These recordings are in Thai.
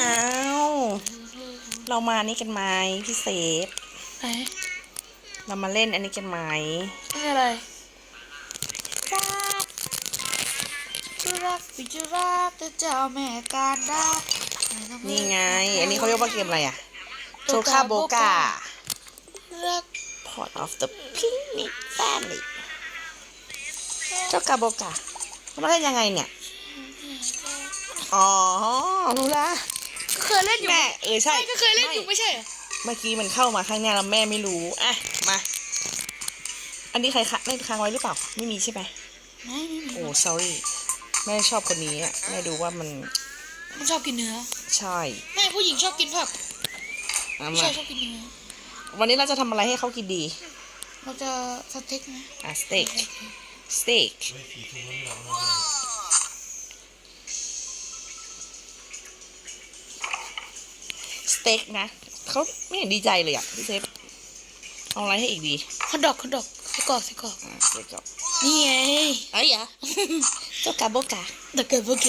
อ้าวเรามานี่กันไหมพี่เซฟไหนเรามาเล่นอันนี้กันไหมนี่อะไรรักจุรักปิจุรักแต่เจ้าแม่การได้นี่ไง อันนี้เขาเรียกว่าเกมอะไรอะโชคาโบการัก Part of the Picnic Family โชคาโบกามันเล่นยังไงเนี่ย อ๋อรู้ละก็เคยเล่นอยู่แม่เออใช่ไม่ก็เคยเล่นอยู่ไม่ไม่ใช่เหรอเมื่อกี้มันเข้ามาข้างหน้าแล้วแม่ไม่รู้อะมาอันนี้ใครคะเล่นค้างไว้หรือเปล่า ไม่มีใช่ไหมไม่ไม่ไม่โอ้ sorry แม่ชอบคนนี้อะแม่ดูว่ามันมันชอบกินเนื้อ ใช่แม่ผู้หญิงชอบกินผักเอาผู้มาชายชอบกินเนื้อวันนี้เราจะทำอะไรให้เขากินดี เราจะสเต็กนะอะสเต็กสเต็ก เต็กนะเขาไม่เห็นดีใจเลยอะพี่เซฟเอาอะไรให้อีกดีฮอทดอกฮอทดอกไส้กรอกไส้กรอกอะสเต็กก่อนนี่ไงเอ้ยอะเจ้ากาโบกาตะเกียบพวกแก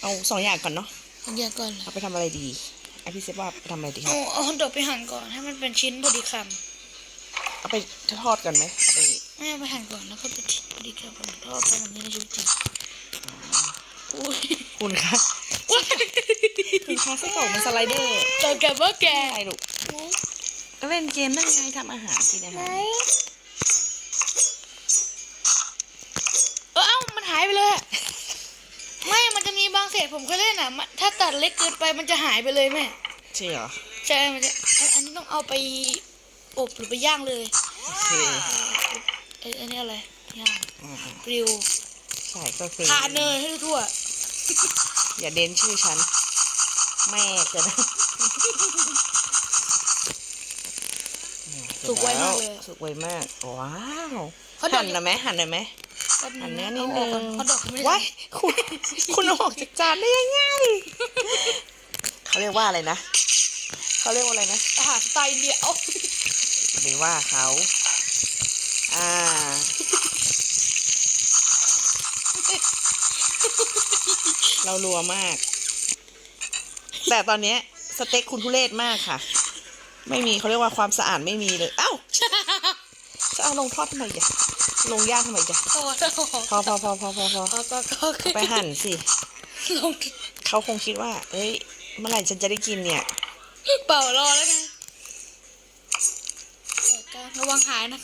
เอาสองอย่างก่อนเนาะอันเดียวก่อนเหรอเอาไปทำอะไรดีไอะพี่เซฟว่าไปทำอะไรดีครัเอาบเอาฮอทดอกไปหั่นก่อนให้มันเป็นชิ้นพอดีคเอาไปทอดก่อนไหมเอาไปำไม่เอาไปหั่นก่อนแล้วก็เป็นชิ้นพอดีคำผมทอดไปแบบนี้ในชีวิตจริงอุ้ยคุณคะ คุณคะไส้กรอกมันสไลเดอร์ตะเกียบพวกแกอะไรลูกก็เล่นเกมนั่นไงทำอาหารกินอาหารเออเอ้ามันหายไปเลยอะไม่มันจะมีบางเศษผมเคยเล่นอะมันถ้าตัดเล็กเกินไปมันจะหายไปเลยแม่ใช่เหรอใช่มันจะอันอันนี้ต้องเอาไปอบหรือไปย่างเลยโอเคเอ้ยอันนี้อะไรย่างอืมกริลใช่ก็คือทาเนยให้ทั่ว อย่าเด่นชื่อฉัน แม่เกินนะสุกไวมากเลย สุกไวมาก ว้าวเขาดอหั่กนหนะไหมหั่นหน่อยไหมหั่หั่นนเนื้อเนื้นิอดนินึดงเขาดอกไม่ได้ว้ายคุณคุณเอาออกจากจานได้ยังไงเขาเรียกว่าอะไรนะเขาเรียกว่าอะไรนะอาหารสไตล์อินเดียเอ้าไปว่าเขา อ่า เรารัวมาก แต่ตอนเนี้ย สเต็กคุณทุเรศมากค่ะ ไม่มีเขาเรียกว่าความสะอาดไม่มีเลย เอ้า จะเอาลงทอดทำไมจ้ะลงย่างทำไมจ้ะโอ้โหพอพอพอพอพอพอก็ก็ก็คือไปหั่นสิลงเขาคงคิดว่า เอ้ย เมื่อไหร่ฉันจะได้กินเนี่ย เป่ารอแล้วไงระวังหายนะ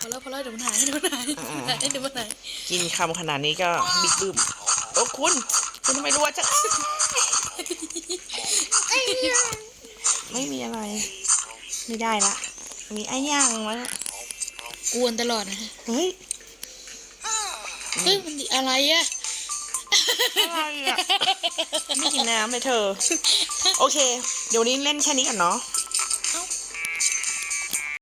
พอแล้วพอแล้วเดี๋ยวมันหายเดี๋ยวมันหายเดี๋ยวมันหายเดี๋ยวมันหายกินคำขนาดนี้ก็บิ๊กบึ้ม โอ้คุณ คุณทำไมรัวจังไม่มีอะไร ไม่ได้ละ มีไอ้ย่างมาแล้วกวนตลอดนะฮะเฮ้ยเฮ้ยมันอะไรอะอะไรอะไม่กินน้ำเลยเธอ โอเค เดี๋ยววันนี้เล่นแค่นี้ก่อนเนาะ